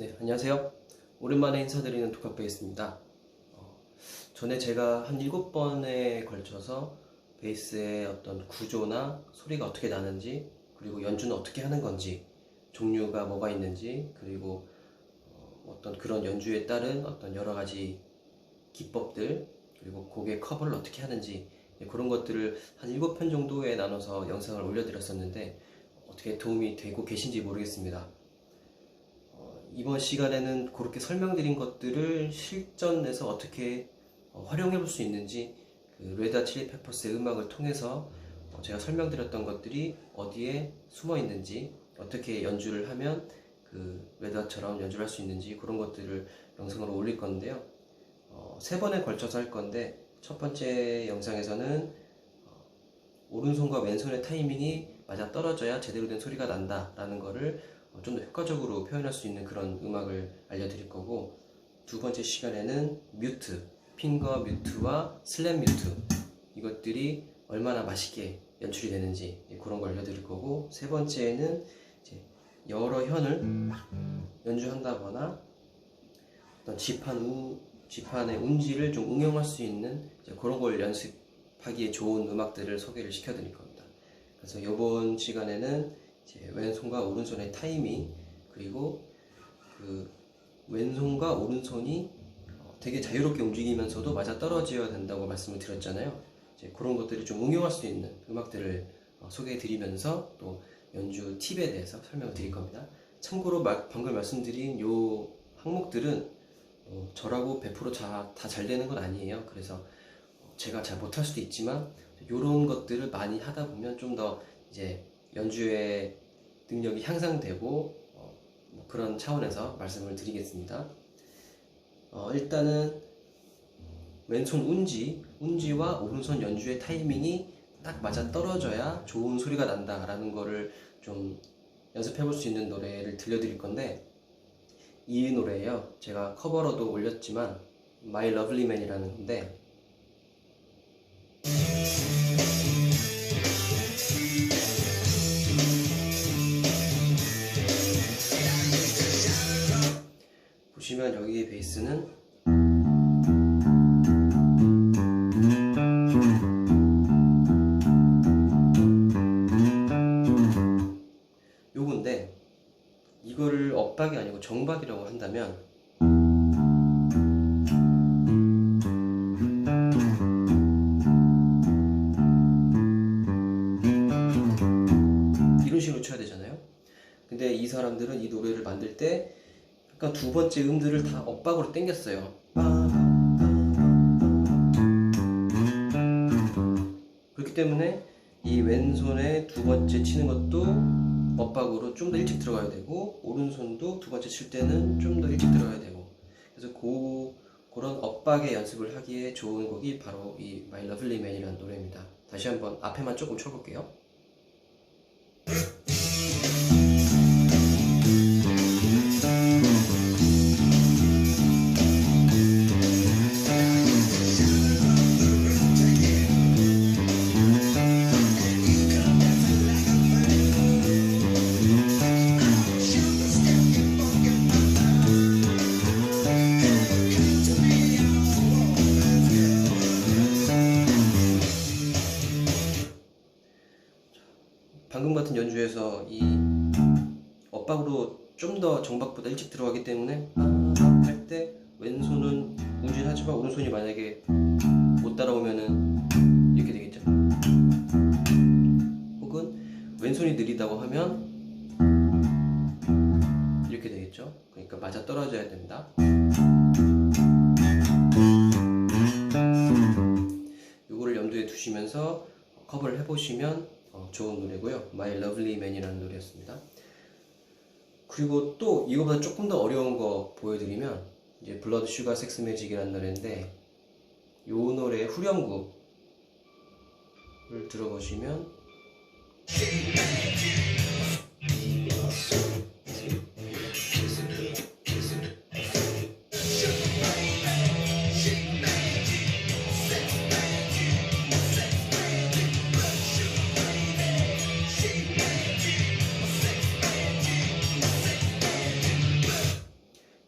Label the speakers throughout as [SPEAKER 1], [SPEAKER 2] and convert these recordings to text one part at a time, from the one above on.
[SPEAKER 1] 네, 안녕하세요. 오랜만에 인사드리는 독학베이스입니다. 어, 전에 제가 한 7번에 걸쳐서 베이스의 어떤 구조나 소리가 어떻게 나는지, 그리고 연주는 어떻게 하는 건지, 종류가 뭐가 있는지, 그리고 어, 어떤 그런 연주에 따른 어떤 여러 가지 기법들, 그리고 곡의 커버를 어떻게 하는지, 네, 그런 것들을 한 7편 정도에 나눠서 영상을 올려드렸었는데, 어떻게 도움이 되고 계신지 모르겠습니다. 이번 시간에는 그렇게 설명드린 것들을 실전에서 어떻게 어, 활용해 볼 수 있는지 그 레다 칠리 페퍼스의 음악을 통해서 어, 제가 설명드렸던 것들이 어디에 숨어 있는지 어떻게 연주를 하면 그 레다처럼 연주를 할 수 있는지 그런 것들을 영상으로 올릴 건데요. 어, 세 번에 걸쳐서 할 건데 첫 번째 영상에서는 어, 오른손과 왼손의 타이밍이 맞아 떨어져야 제대로 된 소리가 난다 라는 거를 어, 좀 더 효과적으로 표현할 수 있는 그런 음악을 알려드릴 거고 두 번째 시간에는 뮤트, 핑거 뮤트와 슬랩 뮤트 이것들이 얼마나 맛있게 연출이 되는지 예, 그런 걸 알려드릴 거고 세 번째는 이제 여러 현을 연주한다거나 어떤 지판 우, 지판의 운지를 좀 응용할 수 있는 그런 걸 연습하기에 좋은 음악들을 소개를 시켜드릴 겁니다. 그래서 이번 시간에는 왼손과 오른손의 타이밍 그리고 그 왼손과 오른손이 어, 되게 자유롭게 움직이면서도 맞아 떨어져야 된다고 말씀을 드렸잖아요. 이제 그런 것들을 좀 응용할 수 있는 음악들을 어, 소개해 드리면서 또 연주 팁에 대해서 설명을 드릴 겁니다. 참고로 방금 말씀드린 요 항목들은 어, 저라고 100%다 잘 되는 건 아니에요. 그래서 제가 잘 못할 수도 있지만 이런 것들을 많이 하다 보면 좀 더 이제 연주의 능력이 향상되고 어, 뭐 그런 차원에서 말씀을 드리겠습니다. 어, 일단은 왼손 운지, 운지와 오른손 연주의 타이밍이 딱 맞아 떨어져야 좋은 소리가 난다라는 거를 좀 연습해 볼 수 있는 노래를 들려드릴 건데 이 노래예요. 제가 커버로도 올렸지만 My Lovely Man이라는 건데 정박이라고 한다면 이런 식으로 쳐야 되잖아요. 근데 이 사람들은 이 노래를 만들 때 그러니까 두 번째 음들을 다 엇박으로 당겼어요. 그렇기 때문에 이 왼손에 두 번째 치는 것도 엇박으로 좀 더 일찍 들어가야 되고 오른손도 두 번째 칠 때는 좀 더 일찍 들어가야 되고 그래서 그 그런 엇박의 연습을 하기에 좋은 곡이 바로 이 My Lovely Man이라는 노래입니다. 다시 한번 앞에만 조금 쳐볼게요. 느리다고 하면 이렇게 되겠죠. 그러니까 맞아 떨어져야 된다. 요거를 염두에 두시면서 커버를 해보시면 어, 좋은 노래고요. My Lovely Man이라는 노래였습니다. 그리고 또 이거보다 조금 더 어려운 거 보여드리면 이제 블러드 슈가 섹스 매직이라는 노래인데 요 노래의 후렴구 를 들어보시면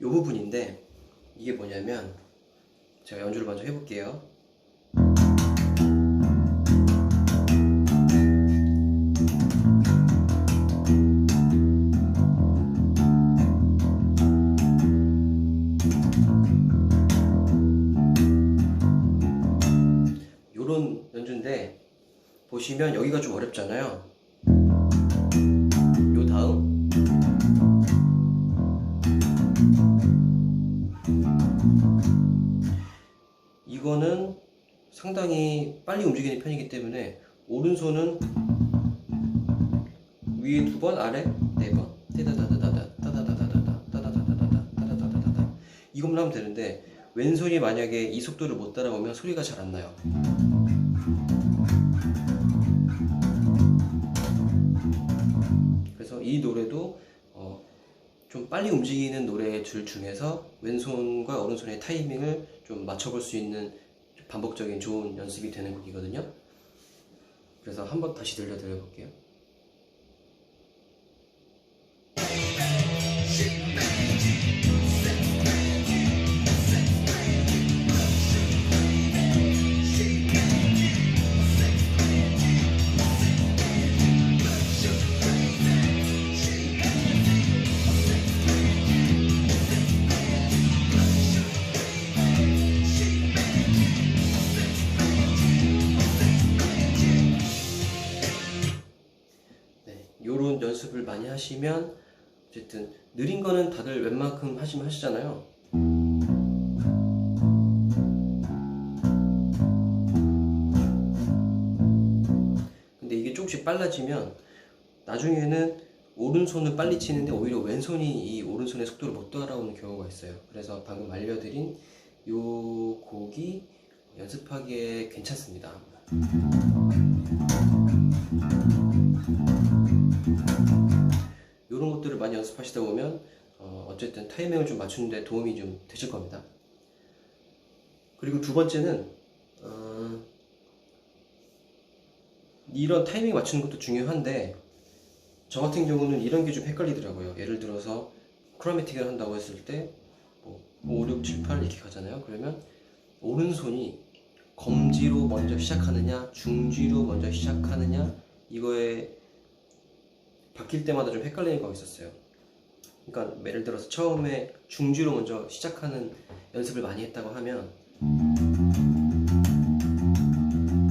[SPEAKER 1] 이 부분인데 이게 뭐냐면 제가 연주를 먼저 해볼게요. 보시면 여기가 좀 어렵잖아요. 요 다음 이거는 상당히 빨리 움직이는 편이기 때문에 오른손은 위에 두 번, 아래 네 번. 따다다다다다, 따다다다다다, 따다다다다다, 따다다다다다. 이것만 하면 되는데 왼손이 만약에 이 속도를 못 따라오면 소리가 잘 안 나요. 빨리 움직이는 노래들 중에서 왼손과 오른손의 타이밍을 좀 맞춰볼 수 있는 반복적인 좋은 연습이 되는 곡이거든요. 그래서 한번 다시 들려드려 볼게요. 하시면 어쨌든 느린 거는 다들 웬만큼 하시면 하시잖아요. 근데 이게 조금씩 빨라지면 나중에는 오른손을 빨리 치는데 오히려 왼손이 이 오른손의 속도를 못 따라오는 경우가 있어요. 그래서 방금 알려드린 요 곡이 연습하기에 괜찮습니다. 많이 연습하시다 보면 어, 쨌든 타이밍을 좀 맞추는데 도움이 좀 되실 겁니다. 그리고 두 번째는 어, 이런 타이밍 맞추는 것도 중요한데 저 같은 경우는 이런 게 좀 헷갈리더라고요. 예를 들어서 크로매틱을 한다고 했을 때 뭐, 5, 6, 7, 8 이렇게 가잖아요. 그러면 오른손이 검지로 먼저 시작하느냐 중지로 먼저 시작하느냐 이거에 바뀔 때마다 좀 헷갈리는 거가 있었어요. 그러니까 예를 들어서 처음에 중지로 먼저 시작하는 연습을 많이 했다고 하면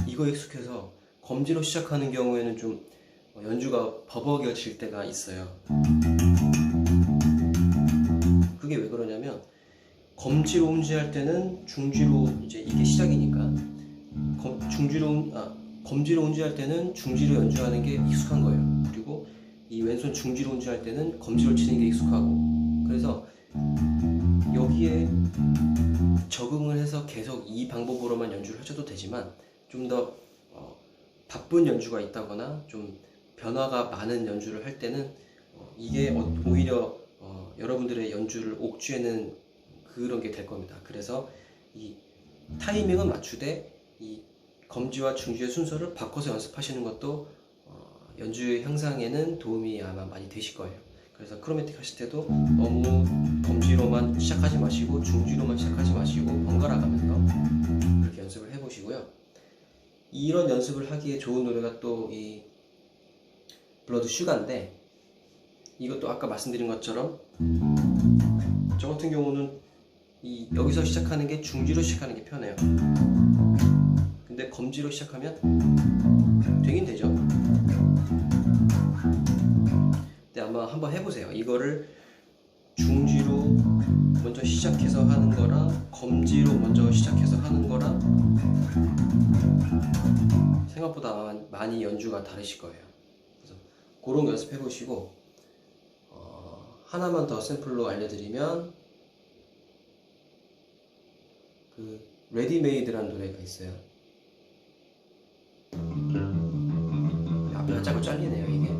[SPEAKER 1] 이거 익숙해서 검지로 시작하는 경우에는 좀 연주가 버벅여질 때가 있어요. 그게 왜 그러냐면 검지로 음지할 때는 중지로 이제 이게 시작이니까 검, 중지로 음- 아, 검지로 음지할 때는 중지로 연주하는 게 익숙한 거예요. 이 왼손 중지로 운주할 때는 검지로 치는 게 익숙하고 그래서 여기에 적응을 해서 계속 이 방법으로만 연주를 하셔도 되지만 좀더 어, 바쁜 연주가 있다거나 좀 변화가 많은 연주를 할 때는 어, 이게 어- 오히려 어, 여러분들의 연주를 옥죄는 그런 게 될 겁니다. 그래서 이 타이밍은 맞추되 이 검지와 중지의 순서를 바꿔서 연습하시는 것도 어, 연주 향상에는 도움이 아마 많이 되실 거예요. 그래서 크로매틱 하실 때도 너무 검지로만 시작하지 마시고 중지로만 시작하지 마시고 번갈아 가면서 이렇게 연습을 해보시고요. 이런 연습을 하기에 좋은 노래가 또 이 블러드 슈가인데 이것도 아까 말씀드린 것처럼 저 같은 경우는 이 여기서 시작하는 게 중지로 시작하는 게 편해요. 근데 검지로 시작하면 되긴 되죠. 아마 한번 해보세요. 이거를 중지로 먼저 시작해서 하는 거랑 검지로 먼저 시작해서 하는 거랑 생각보다 많이 연주가 다르실 거예요. 그래서 그런 거 연습해 보시고 어, 하나만 더 샘플로 알려드리면 그 레디메이드라는 노래가 있어요. 앞에 자꾸 잘리네요 이게.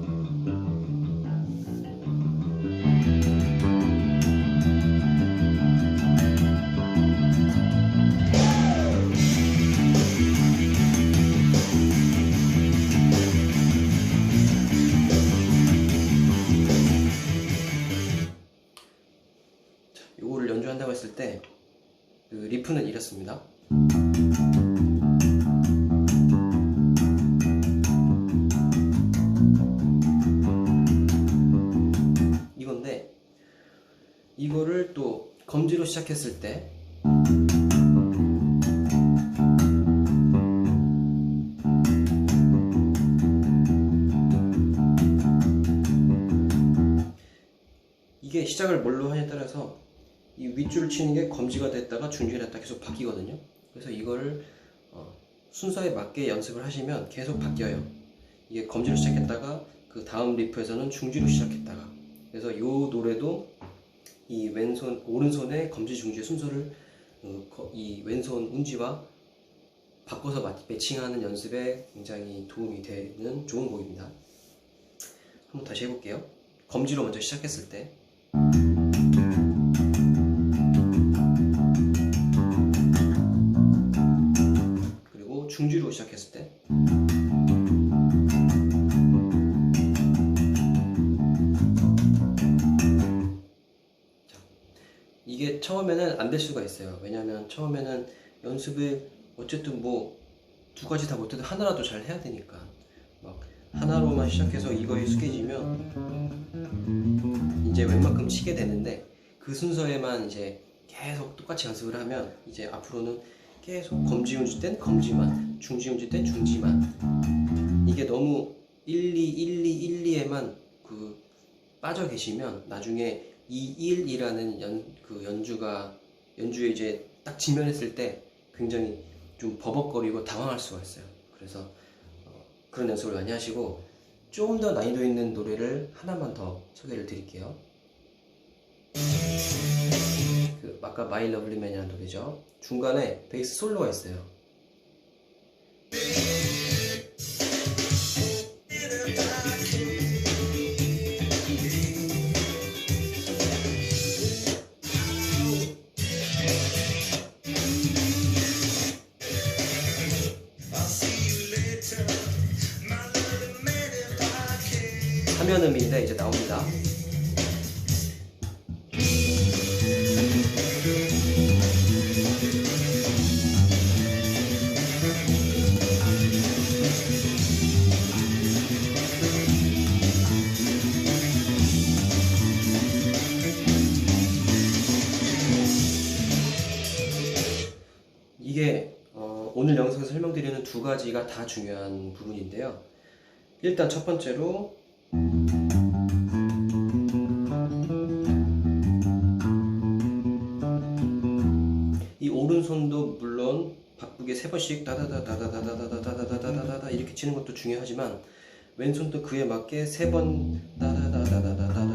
[SPEAKER 1] 그 리프는 이렇습니다. 이건데 이거를 또 검지로 시작했을 때 이게 시작을 뭘로 하냐에 따라서 이 윗줄을 치는 게 검지가 됐다가 중지가 됐다 계속 바뀌거든요. 그래서 이거를 어, 순서에 맞게 연습을 하시면 계속 바뀌어요. 이게 검지로 시작했다가 그 다음 리프에서는 중지로 시작했다가 그래서 이 노래도 이 왼손 오른손의 검지 중지 순서를 어, 거- 이 왼손 운지와 바꿔서 마- 매칭하는 연습에 굉장히 도움이 되는 좋은 곡입니다. 한번 다시 해볼게요. 검지로 먼저 시작했을 때 중지로 시작했을 때 자, 이게 처음에는 안 될 수가 있어요. 왜냐하면 처음에는 연습을 어쨌든 뭐 두 가지 다 못해도 하나라도 잘 해야 되니까 막 하나로만 시작해서 이거에 숙여지면 이제 웬만큼 치게 되는데 그 순서에만 이제 계속 똑같이 연습을 하면 이제 앞으로는 계속 검지 운지 땐 검지만 중지 운지 땐 중지만 이게 너무 1, 2, 1, 2, 1, 2에만 그 빠져 계시면 나중에 이 1이라는 연, 그 연주가 연주에 이제 딱 지면했을 때 굉장히 좀 버벅거리고 당황할 수가 있어요. 그래서 어, 그런 연습을 많이 하시고 조금 더 난이도 있는 노래를 하나만 더 소개를 드릴게요. 그 아까 마이 러블리맨이라는 노래죠. 중간에 베이스 솔로가 있어요. 설명드리는 두 가지가 다 중요한 부분인데요. 일단 첫 번째로 이 오른손도 물론 바쁘게 세 번씩 다다다다다다다다다다다다다다 이렇게 치는 것도 중요하지만 왼손도 그에 맞게 세번 왼손도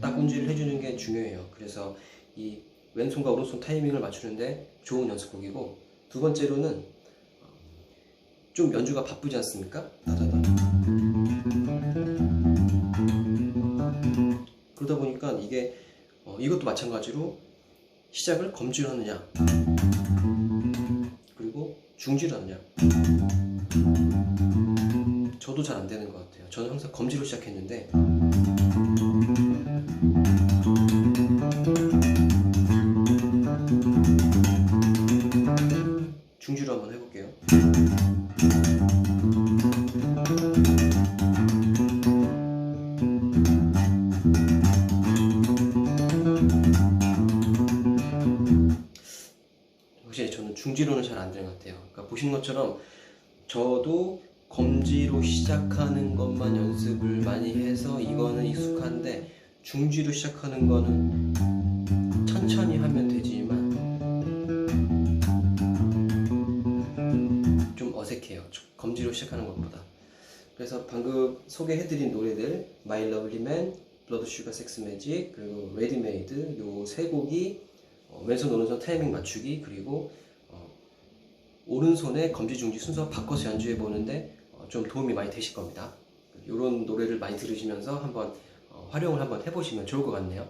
[SPEAKER 1] 딱 운지를 해주는 게 중요해요. 그래서 이 왼손과 오른손 타이밍을 맞추는데 좋은 연습곡이고 두 번째로는 좀 연주가 바쁘지 않습니까? 그러다 보니까 이게 어, 이것도 마찬가지로 시작을 검지로 하느냐 그리고 중지로 하느냐 저도 잘 안 되는 것 같아요. 저는 항상 검지로 시작했는데 것처럼 저도 검지로 시작하는 것만 연습을 많이 해서 이거는 익숙한데 중지로 시작하는 거는 천천히 하면 되지만 좀 어색해요. 검지로 시작하는 것보다. 그래서 방금 소개해드린 노래들 My Lovely Man, Blood Sugar Sex Magic 그리고 레디메이드 요세 곡이 어, 왼손 오른손 타이밍 맞추기 그리고 어, 오른손의 검지 중지 순서 바꿔서 연주해 보는데 어, 좀 도움이 많이 되실 겁니다. 이런 노래를 많이 들으시면서 한번 어, 활용을 한번 해보시면 좋을 것 같네요.